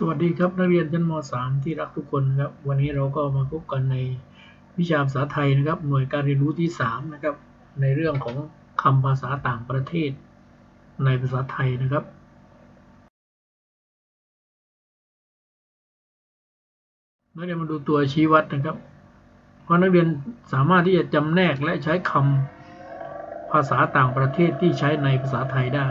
สวัสดีครับนักเรียนชั้นม .3 ที่รักทุกคนนะครับ วันนี้เราก็มาพบกันในวิชาภาษาไทยนะครับ หน่วยการเรียนรู้ที่ 3 นะครับ ในเรื่องของคำภาษาต่างประเทศ ในภาษาไทยนะครับ นักเรียนมาดูตัวชี้วัดนะครับว่านักเรียนสามารถที่จะจำแนกและใช้คำภาษาต่างประเทศที่ใช้ในภาษาไทยได้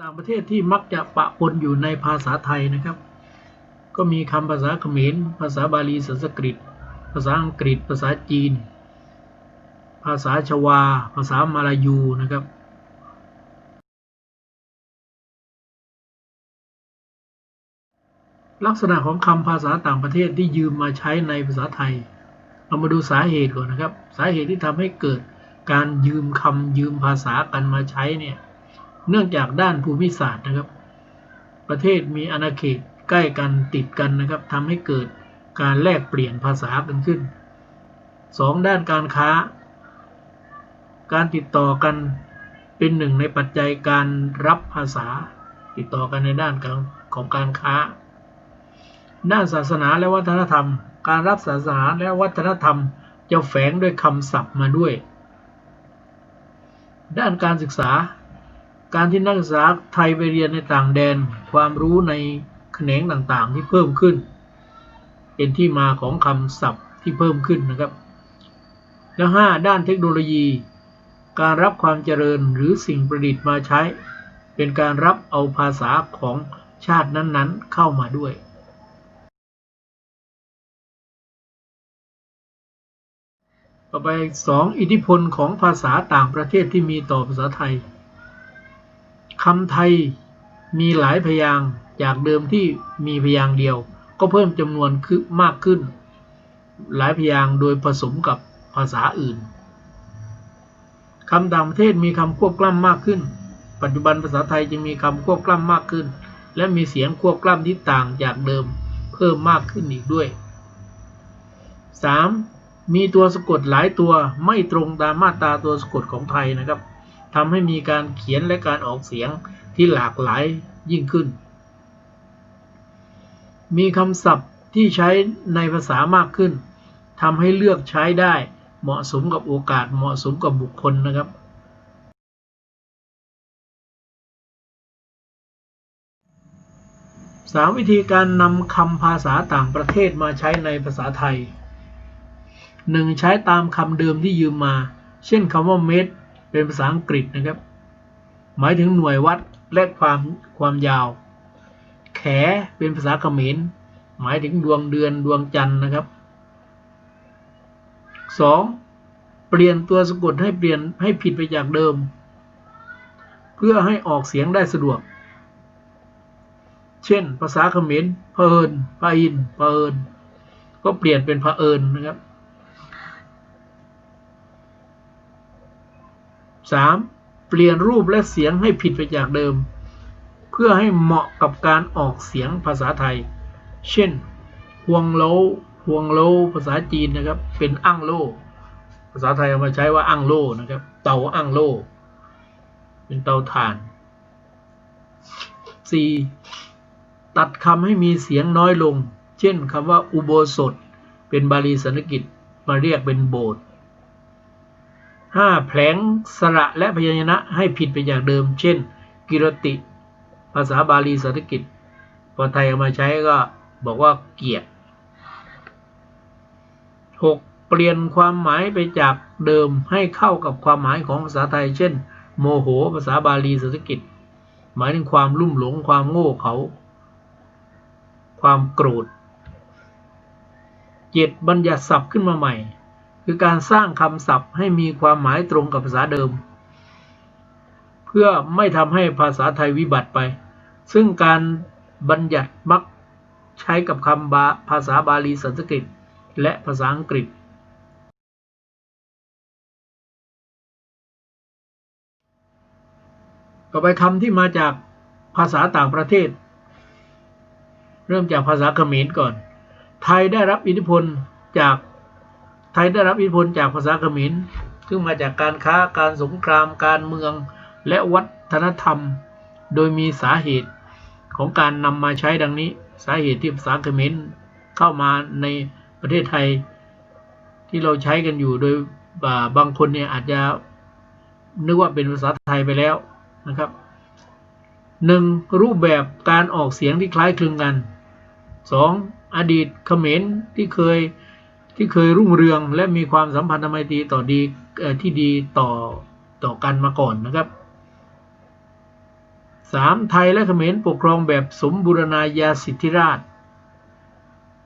ต่างประเทศที่มักจะปะปนอยู่ในภาษาไทยนะครับ ก็มีคำภาษาเขมร ภาษาบาลีสันสกฤต ภาษาอังกฤษ ภาษาจีน ภาษาชวา ภาษามาลายูนะครับลักษณะของคำภาษาต่างประเทศที่ยืมมาใช้ในภาษาไทย เรามาดูสาเหตุก่อนนะครับ สาเหตุที่ทำให้เกิดการยืมคำยืมภาษากันมาใช้เนี่ย เนื่องจากด้านภูมิศาสตร์นะครับ ประเทศมีอาณาเขตใกล้กันติดกันนะครับทำให้เกิดการแลกเปลี่ยนภาษากันขึ้น 2. ด้านการค้า การติดต่อกันเป็นหนึ่งในปัจจัยการรับภาษา ติดต่อกันในด้านของการค้า ด้านศาสนาและวัฒนธรรม การรับศาสนาและวัฒนธรรมจะแฝงด้วยคำศัพท์มาด้วย ด้านการศึกษา การที่นักศึกษาไทยไปเรียนในต่างแดน ความรู้ในแขนงต่างๆ ที่เพิ่มขึ้น เป็นที่มาของคำศัพท์ที่เพิ่มขึ้นนะครับ แล้ว 5. ด้านเทคโนโลยี การรับความเจริญหรือสิ่งประดิษฐ์มาใช้ เป็นการรับเอาภาษาของชาตินั้นๆ เข้ามาด้วยต่อไป 2. อิทธิพลของภาษาต่างประเทศที่มีต่อภาษาไทย คำไทยมีหลายพยางค์จากเดิมที่มีพยางค์เดียว ก็เพิ่มจำนวนคือมากขึ้น หลายพยางค์โดยผสมกับภาษาอื่นคำต่างประเทศมีคำควบกล้ำมากขึ้น ปัจจุบันภาษาไทยจึงมีคำควบกล้ำมากขึ้น และมีเสียงควบกล้ำที่ต่างจากเดิมเพิ่มมากขึ้นอีกด้วย 3. มีตัวสะกดหลายตัวไม่ตรงตามมาตราตัวสะกดของไทยนะครับ ทำให้มีการเขียนและการออกเสียงที่หลากหลายยิ่งขึ้น มีคำศัพท์ที่ใช้ในภาษามากขึ้นทำให้เลือกใช้ได้เหมาะสมกับโอกาสเหมาะสมกับบุคคลนะครับ สามวิธีการนำคำภาษาต่างประเทศมาใช้ในภาษาไทย 1. ใช้ตามคำเดิมที่ยืมมา เช่นคำว่าเมตร เป็นภาษาอังกฤษนะครับ หมายถึงหน่วยวัดและความความยาว แขเป็นภาษาเขมร หมายถึงดวงเดือนดวงจันทร์นะครับ 2. เปลี่ยนตัวสะกดให้เปลี่ยนให้ผิดไปจากเดิม เพื่อให้ออกเสียงได้สะดวก เช่น ภาษาเขมรเพอินพะอินเพอินก็เปลี่ยนเป็นพะเอินนะครับ 3. เปลี่ยนรูปและเสียงให้ผิดไปจากเดิม เพื่อให้เหมาะกับการออกเสียงภาษาไทย เช่นฮวงโลฮวงโลภาษาจีนนะครับ เป็นอั้งโล ภาษาไทยเอามาใช้ว่าอั้งโลนะครับ เตาอั้งโล เป็นเตาถ่าน 4. ตัดคำให้มีเสียงน้อยลง เช่นคำว่าอุโบสถ เป็นบาลีสันสกฤตมาเรียกเป็นโบสถ์ 5. แผลงสระและพยัญชนะให้ผิดไปจากเดิม เช่น กิรติ ภาษาบาลีสันสกฤตพอไทยเอามาใช้ก็บอกว่าเกียรติ 6. เปลี่ยนความหมายไปจากเดิมให้เข้ากับความหมายของภาษาไทย เช่น โมโห ภาษาบาลีสันสกฤตหมายถึงความลุ่มหลงความโง่เขาความโกรธ 7. บัญญัติศัพท์ขึ้นมาใหม่ คือการสร้างคำศัพท์ให้มีความหมายตรงกับภาษาเดิม เพื่อไม่ทำให้ภาษาไทยวิบัติไป ซึ่งการบัญญัติมักใช้กับคำภาษาบาลีสันสกฤต และภาษาอังกฤษ ต่อไปคำที่มาจากภาษาต่างประเทศ เริ่มจากภาษาเขมรก่อน ไทยได้รับอิทธิพลจาก ไทยได้รับอิทธิพลจากภาษาเขมรซึ่งมาจากการค้าการสงครามการเมือง และวัฒนธรรม โดยมีสาเหตุของการนำมาใช้ดังนี้ สาเหตุที่ภาษาเขมรเข้ามาในประเทศไทยที่เราใช้กันอยู่โดยบางคนเนี่ยอาจจะนึกว่าเป็นภาษาไทยไปแล้วนะครับหนึ่งรูปแบบการออกเสียงที่คล้ายคลึงกันสองอดีตเขมรที่เคย ที่เคยรุ่งเรืองและมีความสัมพันธไมตรีต่อดีที่ดีต่อต่อกันมาก่อนนะครับสามไทยและเขมรปกครองแบบสมบูรณาญาสิทธิราชย์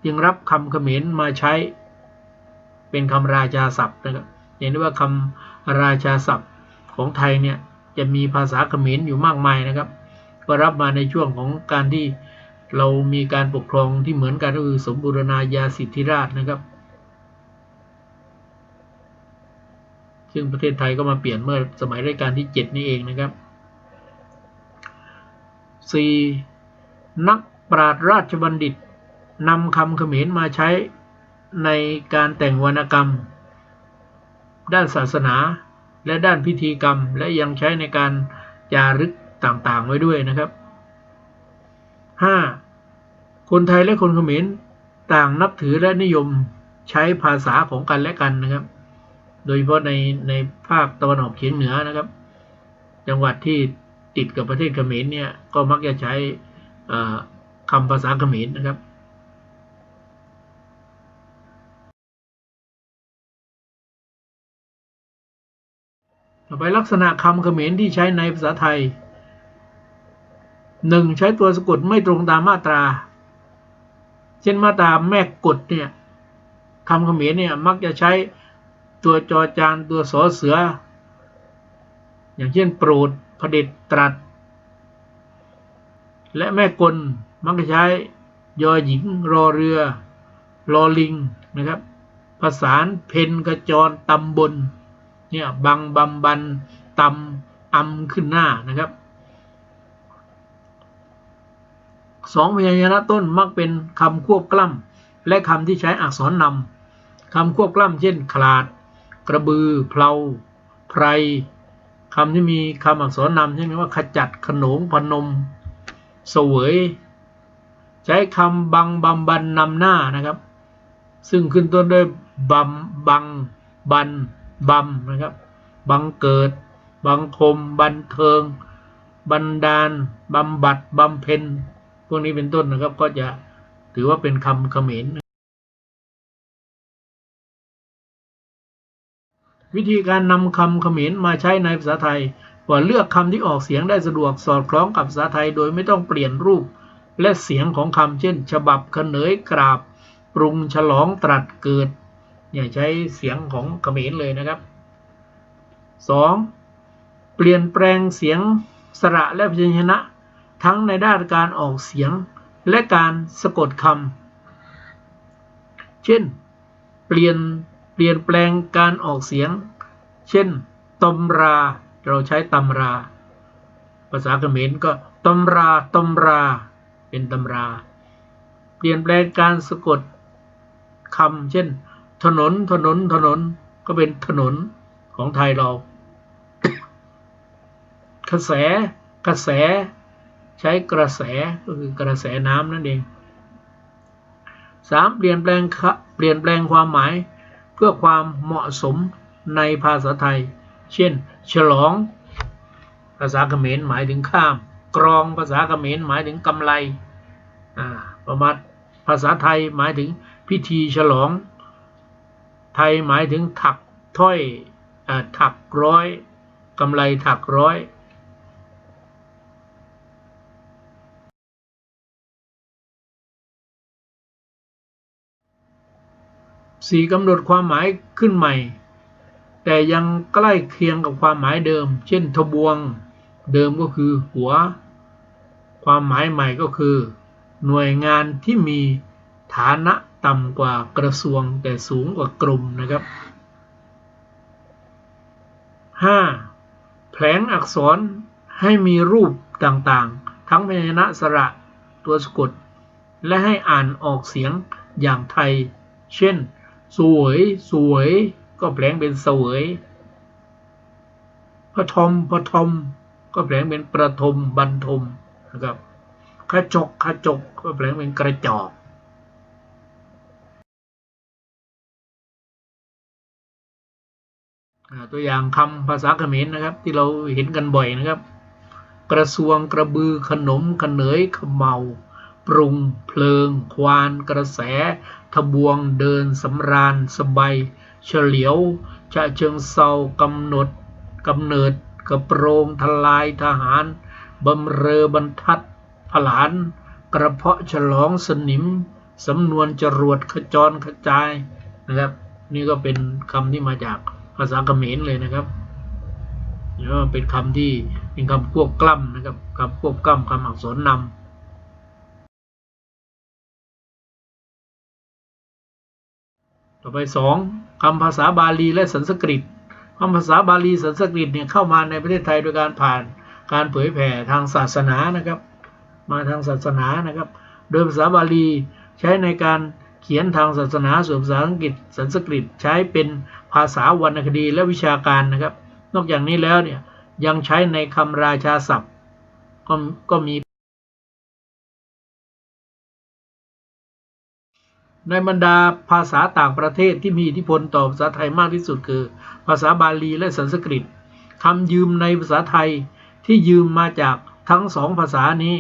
จึงรับคำเขมรมาใช้เป็นคำราชาศัพท์นะครับเห็นได้ว่าคำราชาศัพท์ของไทยเนี่ยจะมีภาษาเขมรอยู่มากมายนะครับก็รับมาในช่วงของการที่เรามีการปกครองที่เหมือนกันก็คือสมบูรณาญาสิทธิราชนะครับ ซึ่งประเทศไทยก็มาเปลี่ยนเมื่อสมัยรัชกาลที่ 7 นี่เองนะครับ 4. นักปราชญ์ราชบัณฑิตนำคำเขมรมาใช้ในการแต่งวรรณกรรม ด้านศาสนาและด้านพิธีกรรม และยังใช้ในการจารึกต่างๆ ไว้ด้วยนะครับ 5. คนไทยและคนเขมรต่างนับถือและนิยมใช้ภาษาของกันและกันนะครับ โดยเฉพาะในในภาคตะวันออกเฉียงเหนือนะครับ จังหวัดที่ติดกับประเทศเขมรเนี่ยก็มักจะใช้อ่าคำภาษาเขมรนะครับต่อไปลักษณะคำเขมรที่ใช้ในภาษาไทยหนึ่งใช้ตัวสะกดไม่ตรงตามมาตรา เช่นมาตราแม่กดเนี่ยคำเขมรเนี่ยมักจะใช้ ตัวจอจานตัวสอเสือ อย่างเช่นโปรดผด็จตรัส และแม่กลมักจะใช้ยอหญิงรอเรือ รอลิงนะครับภาษานเพนกระจรตำบลเนี่ยบังบำบันตำอำขึ้นหน้านะครับสองพยัญชนะต้นมักเป็นคำควบกล้ำและคำที่ใช้อักษรนำคำควบกล้ำเช่น ขลาด กระบือเพลาไพรคำที่มีคำอักษรนำเช่นว่าขจัดขนงพนมเสวย ใช้คำบังบำบันนำหน้านะครับ ซึ่งขึ้นต้นด้วยบำบังบันบำนะครับ บังเกิด บังคม บันเทิง บันดาลบำบัดบำเพ็ญพวกนี้เป็นต้นนะครับก็จะถือว่าเป็นคำเขมร วิธีการนำคำเขมรมาใช้ในภาษาไทยว่าเลือกคำที่ออกเสียงได้สะดวกสอดคล้องกับภาษาไทยโดยไม่ต้องเปลี่ยนรูป และเสียงของคำเช่น ฉบับเขนยกราบ ปรุงฉลองตรัสเกิดเนี่ยใช้เสียงของเขมรเลยนะครับ 2. เปลี่ยนแปลงเสียงสระและพยัญชนะ ทั้งในด้านการออกเสียงและการสะกดคำ เช่น เปลี่ยน เปลี่ยนแปลงการออกเสียง เช่นตำรา เราใช้ตำรา ภาษาเขมรก็ตำราตำรา เป็นตำรา เปลี่ยนแปลงการสะกดคำเช่น ถนนถนนถนนก็เป็นถนนของไทยเรา กระแสกระแส ใช้กระแสก็คือกระแสน้ำนั่นเอง 3. เปลี่ยนแปลงเปลี่ยนแปลงความหมาย เพื่อความเหมาะสมในภาษาไทย เช่น ฉลอง ภาษาเขมรหมายถึงข้าม กรองภาษาเขมรหมายถึงกำไรประมาณภาษาไทยหมายถึงพิธีฉลอง ไทยหมายถึงถักถ้อยอถักร้อยกำไรถักร้อย สี่กำหนดความหมายขึ้นใหม่ แต่ยังใกล้เคียงกับความหมายเดิม เช่น ทบวง เดิมก็คือหัว ความหมายใหม่ก็คือ หน่วยงานที่มีฐานะต่ำกว่ากระทรวงแต่สูงกว่ากรมนะครับ 5. แผลงอักษรให้มีรูปต่างๆ ทั้งพยัญชนะสระตัวสะกด และให้อ่านออกเสียงอย่างไทย เช่น สวยสวย ก็แปลงเป็นเสวยพระทมพระทม ก็แปลงเป็นประทมบรรทมนะครับขจกขจก ก็แปลงเป็นกระจอกตัวอย่างคำภาษาเขมรนะครับ ที่เราเห็นกันบ่อยนะครับ กระทรวงกระบือขนมขเนยขมเมา ปรุง เพลิง ควาน กระแสทบวงเดินสำราญสบายเฉลียวชะเชิงเซากำหนดกำเนิดกระโปรงทลายทหารบำเรอบรรทัดผลาน กระเพาะฉลองสนิมสำนวนจรวดขจรขจายนะครับ นี่ก็เป็นคำที่มาจากภาษาเขมรเลยนะครับเป็นคำที่เป็นคำควบกล้ำนะครับคำควบกล้ำคำอักษรนำ ต่อไปสองคำภาษาบาลีและสันสกฤตคำภาษาบาลีสันสกฤตเนี่ยเข้ามาในประเทศไทยโดยการผ่านการเผยแผ่ทางศาสนานะครับ มาทางศาสนานะครับ โดยภาษาบาลีใช้ในการเขียนทางศาสนาส่วนภาษาอังกฤษสันสกฤตใช้เป็นภาษาวรรณคดีและวิชาการนะครับ นอกจากนี้แล้วเนี่ยยังใช้ในคำราชาศัพท์ก็ก็มี ในบรรดาภาษาต่างประเทศที่มีอิทธิพลต่อภาษาไทยมากที่สุดคือ ภาษาบาลีและสันสกฤตคำยืมในภาษาไทยที่ยืมมาจากทั้งสองภาษานี้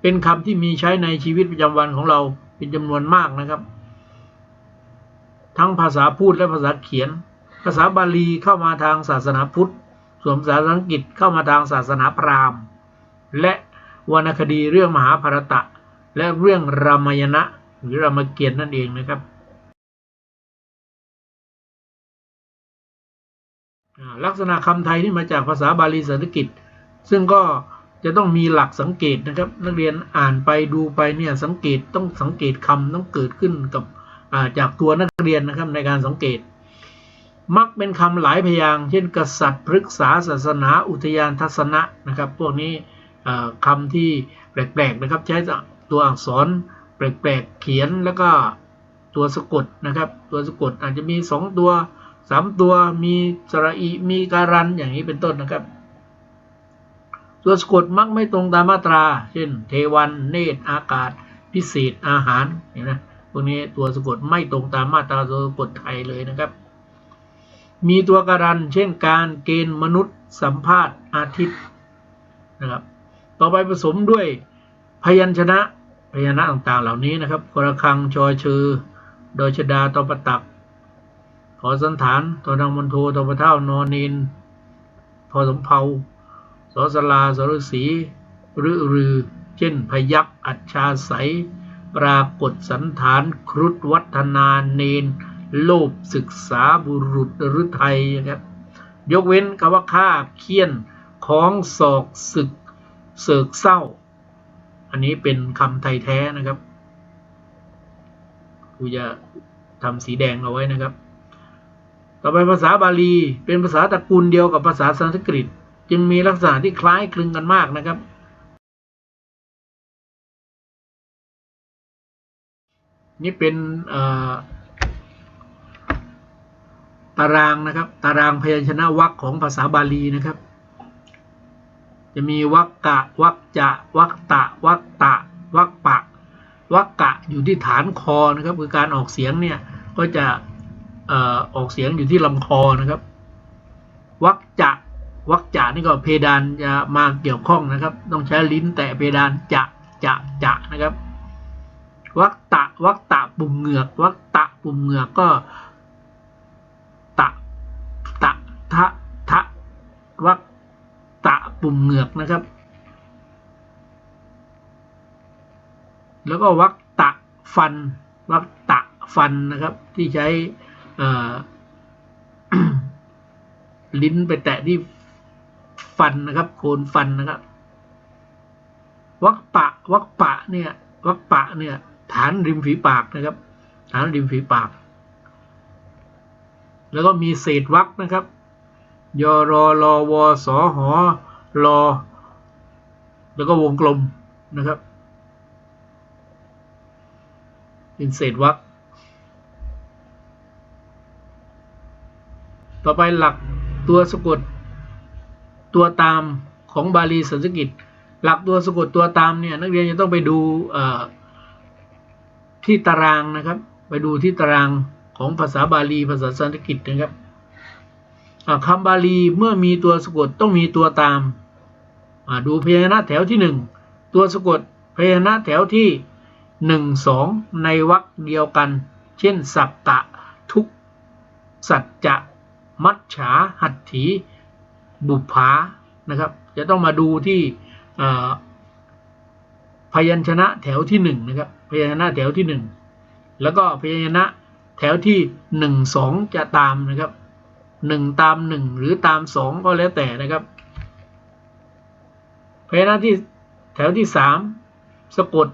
เป็นคำที่มีใช้ในชีวิตประจำวันของเราเป็นจำนวนมากนะครับ ทั้งภาษาพูดและภาษาเขียน ภาษาบาลีเข้ามาทางศาสนาพุทธ ส่วนภาษาอังกฤษเข้ามาทางศาสนาพราหมณ์ และวรรณคดีเรื่องมหาภารตะ และเรื่องรามยณะ หรือรามเกียรติ์นั่นเองนะครับลักษณะคำไทยที่มาจากภาษาบาลีสันสกฤตซึ่งก็จะต้องมีหลักสังเกตนะครับ นักเรียนอ่านไปดูไปเนี่ยสังเกตต้องสังเกตคำต้องเกิดขึ้นกับาจากตัวนักเรียนนะครับในการสังเกต มักเป็นคำหลายพยางเช่น กษัตริย์พฤกษาศาสนา อุทยานทัศนะนะครับ พวกนี้อ่าคำที่แปลกๆนะครับ ใช้ตัวอักษร แปลกๆเขียนแล้วก็ตัวสะกดนะครับ ตัวสะกดอาจจะมี 2 ตัว 3 ตัวมีสระอีมีการันอย่างนี้เป็นต้นนะครับ ตัวสะกดมักไม่ตรงตามมาตรา เช่น เทวันเนตรอากาศ พิเศษอาหารเห็นไหมพวกนี้ตัวสะกดไม่ตรงตามมาตราตัวสะกดไทยเลยนะครับ มีตัวการัน เช่นการเกณฑ์มนุษย์สัมภาษณ์อาทิตย์นะครับต่อไปผสมด้วยพยัญชนะ ยัญชนะต่างๆเหล่านี้นะครับกระคังชอยชือ โดอชดาตประตัก ขอสันฐานตอนังมณโทตอประเท่านอนิน พอสมเภาสอสลาสรสีฤรือเช่นพยักอัจฉาใสยปรากฏสันฐานครุฑวัฒนาเนน โลภศึกษาบุรุษฤทัยนะครับยกเว้นคำว่าฆ่าเคี่ยนของศอกศึกเสกเศร้า อันนี้เป็นคำไทยแท้นะครับครูจะทำสีแดงเอาไว้นะครับ ต่อไปภาษาบาลี เป็นภาษาตระกูลเดียวกับภาษาสันสกฤต จึงมีลักษณะที่คล้ายคลึงกันมากนะครับ นี่เป็นตารางนะครับ ตารางพยัญชนะวรรคของภาษาบาลีนะครับ จะมีวรรกะวรรจะวรรตะวรรตะวรรปะวรรกะอยู่ที่ฐานคอนะครับคือการออกเสียงเนี่ยก็จะออกเสียงอยู่ที่ลำคอนะครับวรรจะวรรจะนี่ก็เพดานจะมาเกี่ยวข้องนะครับ ต้องใช้ลิ้นแตะเพดานจะจะจะนะครับวักตะวักตะปุ่มเหงือกวักตะปุ่มเหงือกก็ตะตะทะทะวัก ปุ่มเหงือกนะครับ แล้วก็วักตะฟันวักตะฟันนะครับ ที่ใช้ลิ้นไปแตะที่ฟันนะครับโคนฟันนะครับวักปะวักปะเนี่ยวักปะเนี่ย ฐานริมฝีปากนะครับ ฐานริมฝีปาก แล้วก็มีเศษวักนะครับยอรอรอวอสอหอ รอ แล้วก็วงกลมนะครับเป็นเศษวักต่อไปหลักตัวสะกดตัวตามของบาลีสันสกฤตหลักตัวสะกดตัวตามเนี่ยนักเรียนจะต้องไปดูที่ตารางนะครับ ไปดูที่ตารางของภาษาบาลีภาษาสันสกฤตนะครับคำบาลีเมื่อมีตัวสะกดต้องมีตัวตาม ดูพยัญชนะแถวที่หนึ่งตัวสะกดพยัญชนะแถวที่หนึ่งสองในวรรคเดียวกัน เช่น สักกะทุก สัจจะ มัจฉา หัตถี บุปผานะครับ จะต้องมาดูที่พยัญชนะแถวที่หนึ่งนะครับพยัญชนะแถวที่หนึ่งแล้วก็พยัญชนะแถวที่หนึ่งสองจะตามนะครับหนึ่งตามหนึ่งหรือตามสองก็แล้วแต่นะครับ พยัญชนะที่แถวที่สามสะกด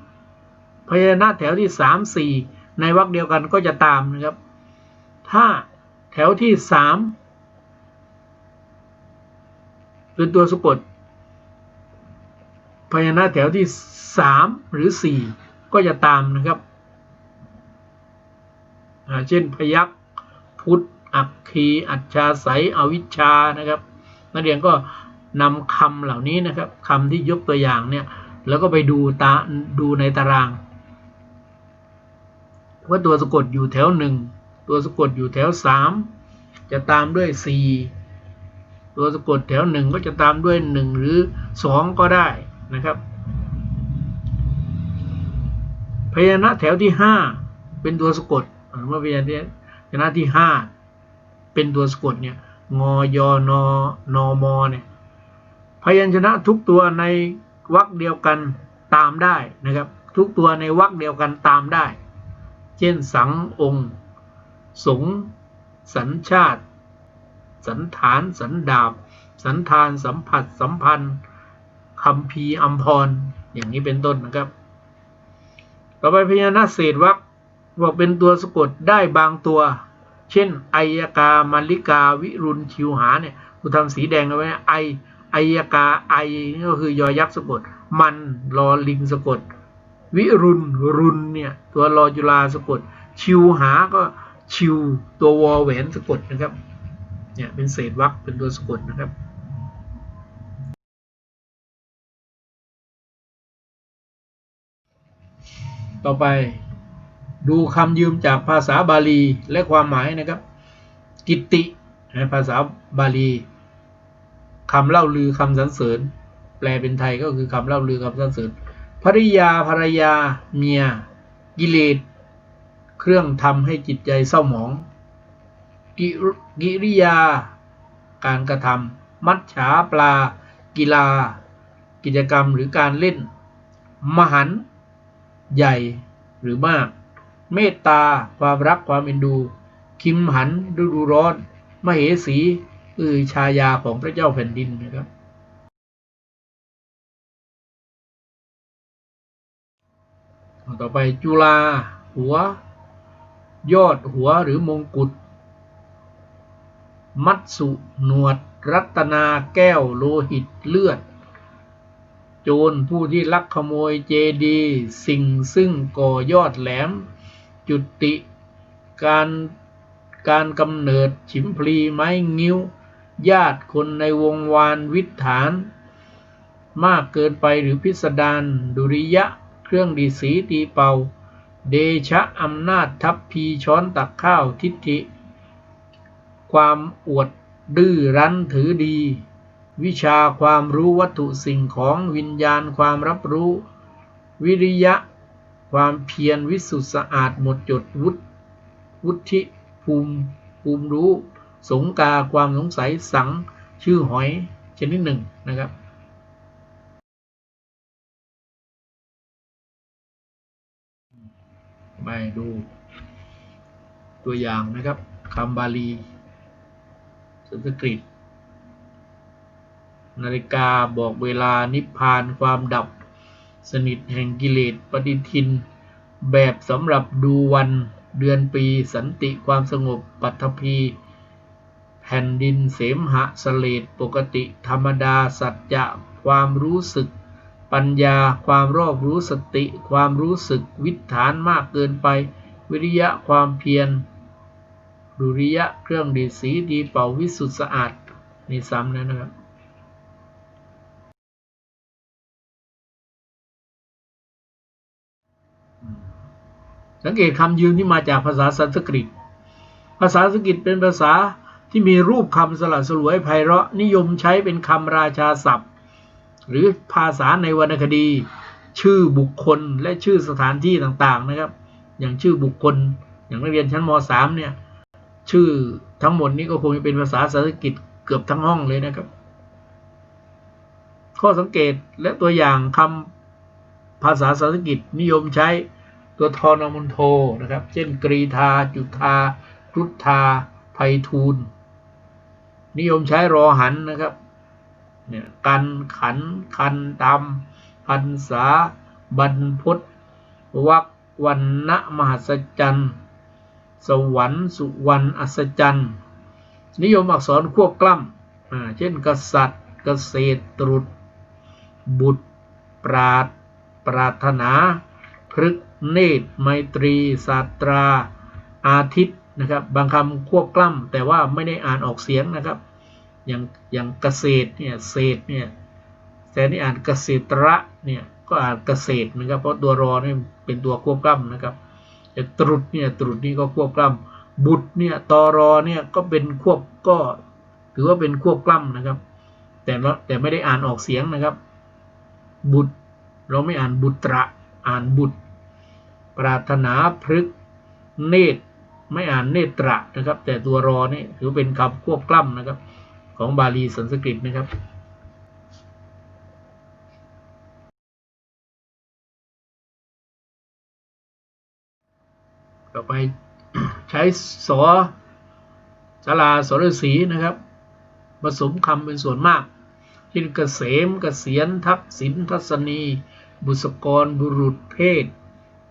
พยัญชนะแถวที่สามสี่ในวรรคเดียวกันก็จะตามนะครับ ถ้าแถวที่สามเป็นตัวสะกดพยัญชนะแถวที่สามหรือสี่ก็จะตามนะครับ เช่นพยัคฆ์พุทธอักคี อัจฉาสัยอวิชชานะครับ นักเรียนก็ นำคำเหล่านี้นะครับคำที่ยกตัวอย่างเนี่ยแล้วก็ไปดูตาดูในตาราง ว่าตัวสะกดอยู่แถวหนึ่งตัวสะกดอยู่แถวสามจะตามด้วยสี่ตัวสะกดแถวหนึ่งก็จะตามด้วยหนึ่งหรือสองก็ได้นะครับ พยัญชนะแถวที่ห้าเป็นตัวสะกดเมื่อพยัญชนะที่ห้าเป็นตัวสะกดเนี่ยงอยนนอมอเนี่ย พยัญชนะทุกตัวในวรรคเดียวกันตามได้นะครับ ทุกตัวในวรรคเดียวกันตามได้ เช่นสังองค์ สงสัญชาติ สันฐานสันดาบ สันทานสัมผัสสัมพันธ์คำพีอัมพร อย่างนี้เป็นต้นนะครับ ต่อไปพยัญชนะเศษวรรคบอกเป็นตัวสะกดได้บางตัว เช่นไอยกามาริกาวิรุณชิวหาเนี่ยกูทำสีแดงเอาไว้ไอ ไอยกาไอนี่ก็คือยอยักษ์สะกด มันรอลิงสะกด วิรุณรุนเนี่ยตัวรอจุลาสะกด ชิวหาก็ชิวตัววอแหวนสะกดนะครับเนี่ยเป็นเศษวรรคเป็นตัวสะกดนะครับต่อไปดูคำยืมจากภาษาบาลีและความหมายนะครับ กิตติในภาษาบาลี คำเล่าลือคำสรรเสริญ แปลเป็นไทยก็คือคำเล่าลือคำสรรเสริญภริยาภรรยา เมีย กิเลสเครื่องทำให้จิตใจเศร้าหมอง กิกิริยา การกระทำมัจฉาปลา กีฬา กิจกรรมหรือการเล่น มหัน ใหญ่หรือมาก เมตตา ความรักความเอ็นดู คิมหันฤดูร้อน มเหสี อือชายาของพระเจ้าแผ่นดินนะครับ ต่อไปจุลาหัว ยอดหัวหรือมงกุฎมัตสุหนวด รัตนาแก้วโลหิตเลือด โจรผู้ที่ลักขโมยเจดี สิ่งซึ่งก่อยอดแหลม จุติ การการกำเนิดฉิมพลีไม้งิ้ว ญาติคนในวงวานวิถาน มากเกินไปหรือพิสดารดุริยะ เครื่องดีสีตีเป่า เดชะอำนาจทัพพีช้อนตักข้าวทิฏฐิ ความอวดดื้อรั้นถือดี วิชาความรู้วัตถุสิ่งของวิญญาณความรับรู้ วิริยะ ความเพียรวิสุทธิสะอาดหมดจดวุฒวุฒิภูมิภูมิรู้ สงกาความสงสัยสังชื่อหอยชนิดหนึ่งนะครับไปดูตัวอย่างนะครับคำบาลีสันสกฤต นาฬิกาบอกเวลานิพพานความดับ สนิทแห่งกิเลสปฏิทิน แบบสำหรับดูวันเดือนปีสันติความสงบปัทภี แผ่นดินเสมหะสเลดปกติธรรมดาสัจจะความรู้สึก ปัญญาความรอบรู้สติ ความรู้สึกวิถานมากเกินไป วิริยะความเพียรดุริยะเครื่องดีสีดีเป่าวิสุทธิสะอาดนี่ซ้ำแล้วนะครับสังเกตคำยืมที่มาจากภาษาสันสกฤต ภาษาสันสกฤตเป็นภาษา ที่มีรูปคำสลัดสลวยไพเราะนิยมใช้เป็นคำราชาศัพท์ หรือภาษาในวรรณคดี ชื่อบุคคลและชื่อสถานที่ต่างๆนะครับ อย่างชื่อบุคคล อย่างนักเรียนชั้นม .3 เนี่ยชื่อทั้งหมดนี้ก็คงจะเป็นภาษาสันสกฤตเกือบทั้งห้องเลยนะครับ ข้อสังเกตและตัวอย่างคำภาษาสันสกฤตนิยมใช้ตัวทอนอมุนโทนะครับ เช่นกรีธา จุธารุธาไพฑูรย์ นิยมใช้รอหันนะครับเนี่ยกันขันคันตำพันษาบรรพตวักวันณะมหัศจรรย์สวรรค์สุวรรณอัศจรรย์นิยมอักษรควบกล้ำเช่น กษัตริย์ เกษตรตรุษ บุตร ปราดปรารถนา พฤกเนตรไมตรีศาสตรา อาทิตย์ นะครับ บางคำควบกล้ำแต่ว่าไม่ได้อ่านออกเสียงนะครับ อย่างอย่างเกษตรเนี่ยเศษเนี่ยแต่นี่อ่านเกษตระเนี่ยก็อ่านเกษตรนะครับ เพราะตัวรอเนี่ยเป็นตัวควบกล้ำนะครับแต่ตรุษเนี่ยตรุษนี่ก็ควบกล้ำบุตรเนี่ยตอรอเนี่ยก็เป็นควบก็ถือว่าเป็นควบกล้ำนะครับ แต่แต่ไม่ได้อ่านออกเสียงนะครับ บุตรเราไม่อ่านบุตระอ่านบุตร ปรารถนาพฤกเนตร ไม่อ่านเนตระนะครับ แต่ตัวรอนี่ถือเป็นคำควบกล้ำนะครับ ของบาลีสันสกฤตนะครับต่อไปใช้สอสลาสรสีนะครับ ผสมคำเป็นส่วนมากเช่นเกษมเกษียนทักษิณทัศนี บุษกรบุรุษเพศ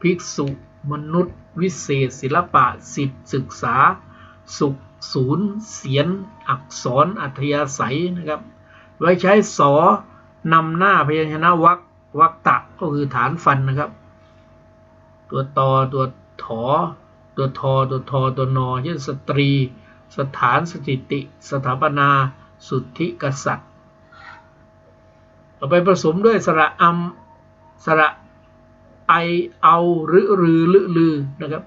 ภิกษุ มนุษย์ วิเศษ ศิลปะสิทธิศึกษา สุขศูนย์เสียน อักษรอัธยาศัยนะครับ ไว้ใช้สอนำหน้าพยัญชนะวรรควักตะก็คือฐานฟันนะครับ ตัวตอตัวถอ ตัวทอ ตัวทอ ตัวนอเช่นสตรี สถานสถิติ สถาปนา สุทธิกษัตริย์ ต่อไปผสมด้วยสระอัมสระ ไอเอาหรือรือลือลือนะครับ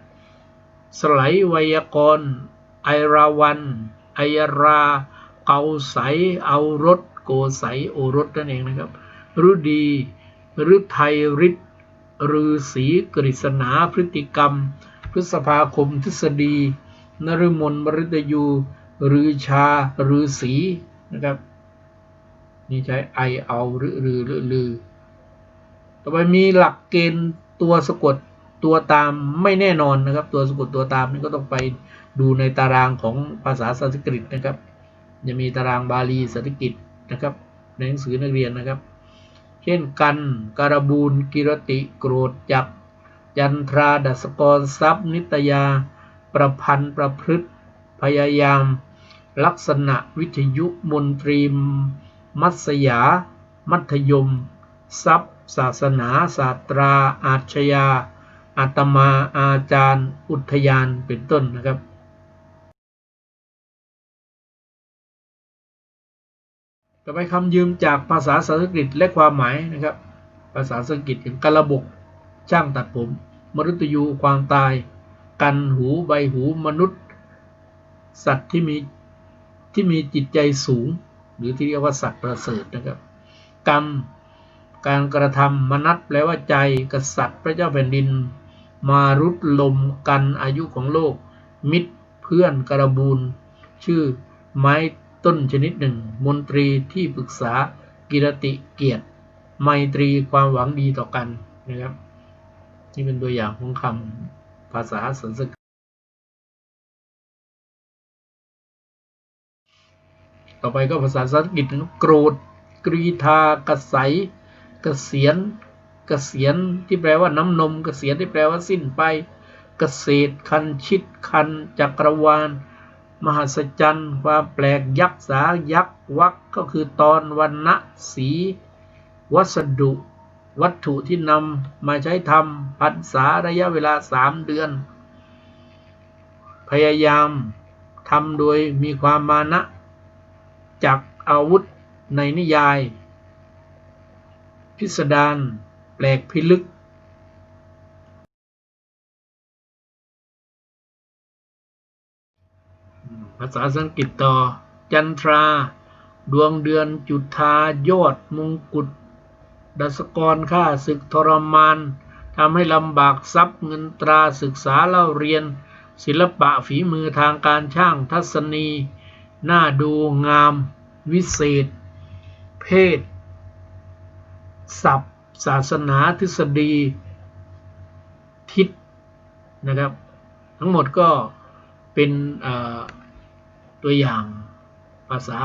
สไลไวยากรณ์ไอราวันไอยรา เกาใสเอารถ โกใสโอรสนั่นเองนะครับรุดีฤทัยฤทธิ์ฤาษีกฤษณาพฤติกรรม พฤษภาคมทฤษฎีนฤมลมฤตยูฤชาฤาษีนะครับ นี่ใช้ไอเอาหรือรือหรือลือ ต่อไปมีหลักเกณฑ์ตัวสะกดตัวตามไม่แน่นอนนะครับ ตัวสะกดตัวตามนี่ก็ต้องไปดูในตารางของภาษาสันสกฤตนะครับจะมีตารางบาลีสันสกฤตนะครับ ในหนังสือนักเรียนนะครับ เช่นกันการบูลกิรติโกรธจักยันทราดัสกรทรัพย์ นิตยา ประพันธ์ประพฤติพยายาม ลักษณะวิทยุมนตรี มัสยา มัธยม ทรัพย์ ศาสนาศาสตรา อาชญาอาตมาอาจารย์ อุทยานเป็นต้นนะครับ ต่อไปคำยืมจากภาษาสันสกฤตและความหมายนะครับ ภาษาสันสกฤตอย่างกระบกช่างตัดผม มรุตยูความตาย กันหูใบหูมนุษย์ สัตว์ที่มีที่มีจิตใจสูง หรือที่เรียกว่าสัตว์ประเสริฐนะครับ กรรม การกระทำมนัตแปลว่าใจกษัตริย์พระเจ้าแผ่นดิน มารุดลมกันอายุของโลก มิตรเพื่อนกระบูล ชื่อไม้ต้นชนิดหนึ่ง มนตรีที่ปรึกษากิรติเกียรติไมตรีความหวังดีต่อกันนะครับนี่เป็นตัวอย่างของคำภาษาสันสกฤตต่อไปก็ภาษาสันสกฤตนะครับโกรธกรีธากระใส เกษียณเกษียณที่แปลว่าน้ำนม เกษียณที่แปลว่าสิ้นไป เกษตรคันชิตคันจักรวาล มหัศจรรย์ ความแปลกยักษ์สายักษ์วักก็คือตอนวันณะสี วัสดุ วัตถุที่นำมาใช้ทำพรรษาระยะเวลาสามเดือน พยายามทำโดยมีความมานะจักอาวุธในนิยาย พิสดารแปลกพิลึกภาษาสังกฤษต่อ จันทรา ดวงเดือนจุธายอดมงกุฎดัสกรฆ่าศึกทรมานทำให้ลำบากทรัพย์เงินตราศึกษาเล่าเรียน ศิลปะฝีมือทางการช่างทัศนี น่าดูงาม วิเศษ เพศ ศัพท์ ศาสนาทฤษฎี ทิศนะครับ ทั้งหมดก็เป็นตัวอย่างภาษา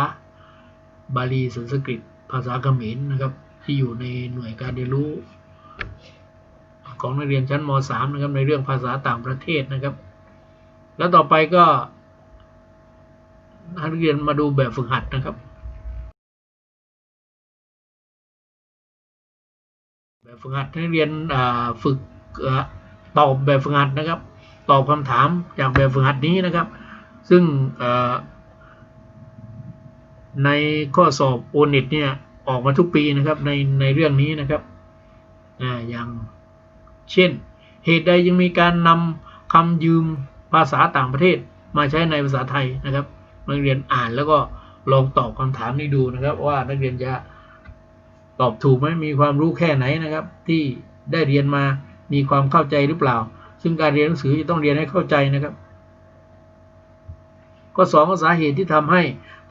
บาลีสันสกฤต ภาษาเขมรนะครับ ที่อยู่ในหน่วยการเรียนรู้ ของนักเรียนชั้นม .3 นะครับในเรื่องภาษาต่างประเทศนะครับ แล้วต่อไปก็นักเรียนมาดูแบบฝึกหัดนะครับ แบบฝึกหัดนักเรียนฝึกตอบแบบฝึกหัดนะครับ ตอบคำถามจากแบบฝึกหัดนี้นะครับ ซึ่งในข้อสอบโอเน็ตเนี่ยออกมาทุกปีนะครับในในเรื่องนี้นะครับออย่างเช่น เหตุใดยังมีการนำคำยืมภาษาต่างประเทศมาใช้ในภาษาไทยนะครับ นักเรียนอ่านแล้วก็ลองตอบคำถามนี้ดูนะครับ ว่านักเรียนจะ ตอบถูกไหมมีความรู้แค่ไหนนะครับ ที่ได้เรียนมามีความเข้าใจหรือเปล่า ซึ่งการเรียนหนังสือจะต้องเรียนให้เข้าใจนะครับข้อสองสาเหตุที่ทำให้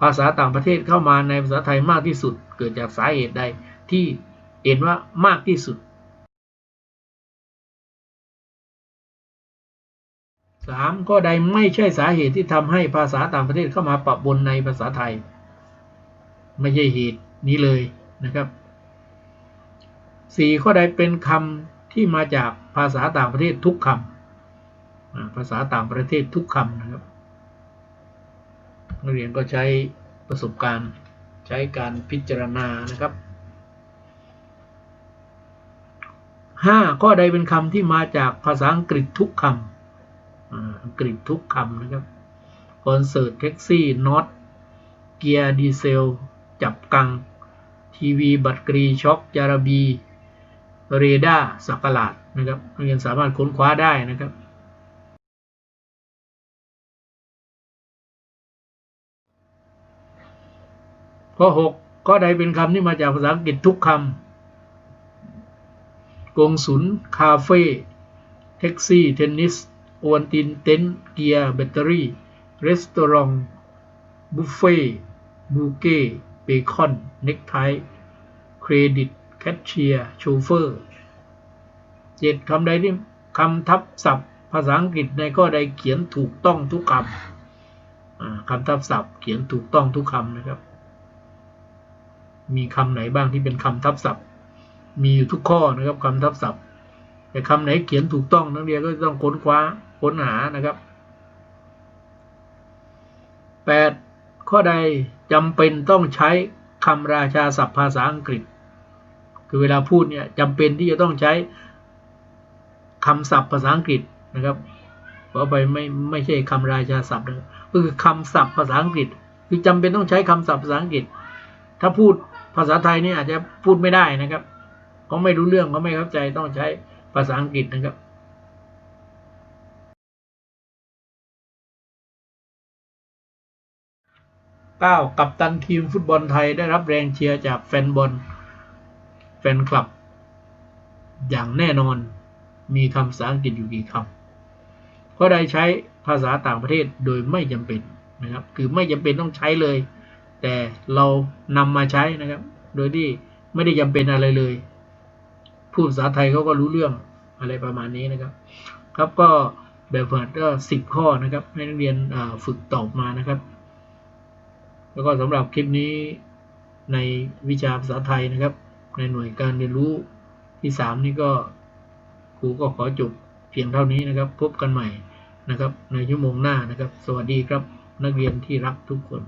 ภาษาต่างประเทศเข้ามาในภาษาไทยมากที่สุด เกิดจากสาเหตุใดที่เห็นว่ามากที่สุดสามข้อใดไม่ใช่สาเหตุที่ทำให้ภาษาต่างประเทศเข้ามาปะปนในภาษาไทย ไม่ใช่เหตุนี้เลยนะครับ สี่ข้อใดเป็นคำที่มาจากภาษาต่างประเทศทุกคำภาษาต่างประเทศทุกคำนะครับนักเรียนก็ใช้ประสบการณ์ใช้การพิจารณานะครับห้าข้อใดเป็นคำที่มาจากภาษาอังกฤษทุกคำอังกฤษทุกคำนะครับคอนเสิร์ตแท็กซี่น็อตเกียร์ดีเซล จับกัง ทีวี บัตรกรีช็อคจาราบี เรดาร์สักหลาดนะครับนักเรียนสามารถค้นคว้าได้นะครับ ข้อ 6 ข้อใดเป็นคำที่มาจากภาษาอังกฤษทุกคำกงสุนคาเฟ่แท็กซี่ เทนนิสโอวันติน เต็นเกียร์ แบตเตอรี่รีสตอรองบุฟเฟ่บูเก้เบคอน เน็กไทเครดิต แคชเชียร์โชเฟอร์เจ็ดคำใดที่คำทับศัพท์ ภาษาอังกฤษในข้อใดเขียนถูกต้องทุกคำคำทับศัพท์ เขียนถูกต้องทุกคำนะครับ มีคำไหนบ้างที่เป็นคำทับศัพท์ มีอยู่ทุกข้อนะครับคำทับศัพท์ แต่คำไหนเขียนถูกต้องนักเรียนก็ต้องค้นคว้าค้นหานะครับ 8. ข้อใดจำเป็นต้องใช้คำราชาศัพท์ภาษาอังกฤษ คือเวลาพูดเนี่ยจำเป็นที่จะต้องใช้คำศัพท์ภาษาอังกฤษนะครับเพราะไปไม่ไม่ใช่คำราชาศัพท์นะก็คือคำศัพท์ภาษาอังกฤษ คือจำเป็นต้องใช้คำศัพท์ภาษาอังกฤษ ถ้าพูดภาษาไทยเนี่ยอาจจะพูดไม่ได้นะครับเขาไม่รู้เรื่องเขาไม่เข้าใจต้องใช้ภาษาอังกฤษนะครับ 9. กัปตันทีมฟุตบอลไทยได้รับแรงเชียร์จากแฟนบอล แฟนคลับ อย่างแน่นอนมีคำภาษาอังกฤษอยู่กี่คำข้อใดใช้ภาษาต่างประเทศโดยไม่จำเป็นนะครับ คือไม่จำเป็นต้องใช้เลย แต่เรานำมาใช้นะครับ โดยที่ไม่ได้จำเป็นอะไรเลยพูดภาษาไทยเขาก็รู้เรื่องอะไรประมาณนี้นะครับ ครับก็แบบฝึกก็สิบข้อนะครับ ให้นักเรียนฝึกตอบมานะครับ แล้วก็สำหรับคลิปนี้ในวิชาภาษาไทยนะครับ ในหน่วยการเรียนรู้ที่สามนี่ก็ครูก็ขอจบเพียงเท่านี้นะครับ พบกันใหม่นะครับ ในชั่วโมงหน้านะครับ สวัสดีครับนักเรียนที่รักทุกคน